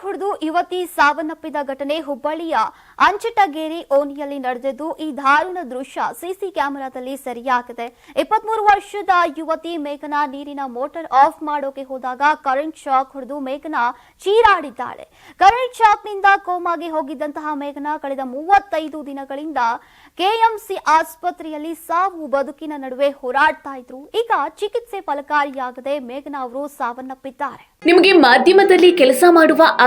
Shock ಹೊಡೆದು ಯುವತಿ ಸಾವನ್ನಪ್ಪಿದ ಘಟನೆ ಹುಬ್ಬಳ್ಳಿಯ ಅಂಚಟಗೇರಿ ಓಣಿಯಲ್ಲಿ ನಡೆದಿದ್ದು, ಈ ದಾರುಣ ದೃಶ್ಯ ಸಿಸಿ ಕ್ಯಾಮೆರಾದಲ್ಲಿ ಸೆರೆಯಾಗಿದೆ. ಇಪ್ಪತ್ಮೂರು ವರ್ಷದ ಯುವತಿ ಮೇಘನಾ ನೀರಿನ ಮೋಟರ್ ಆಫ್ ಮಾಡೋಕೆ ಹೋದಾಗ ಕರೆಂಟ್ ಶಾಕ್ ಹೊಡೆದು ಮೇಘನಾ ಚೀರಾಡಿದ್ದಾಳೆ. ಕರೆಂಟ್ ಶಾಕ್ನಿಂದ ಕೋಮಾಗೆ ಹೋಗಿದ್ದಂತಹ ಮೇಘನಾ ಕಳೆದ ಮೂವತ್ತೈದು ದಿನಗಳಿಂದ ಕೆಎಂಸಿ ಆಸ್ಪತ್ರೆಯಲ್ಲಿ ಸಾವು ಬದುಕಿನ ನಡುವೆ ಹೋರಾಡ್ತಾ ಇದ್ರು. ಈಗ ಚಿಕಿತ್ಸೆ ಫಲಕಾರಿಯಾಗದೆ ಮೇಘನಾ ಅವರು ಸಾವನ್ನಪ್ಪಿದ್ದಾರೆ. ನಿಮಗೆ ಮಾಧ್ಯಮದಲ್ಲಿ ಕೆಲಸ ಮಾಡುವ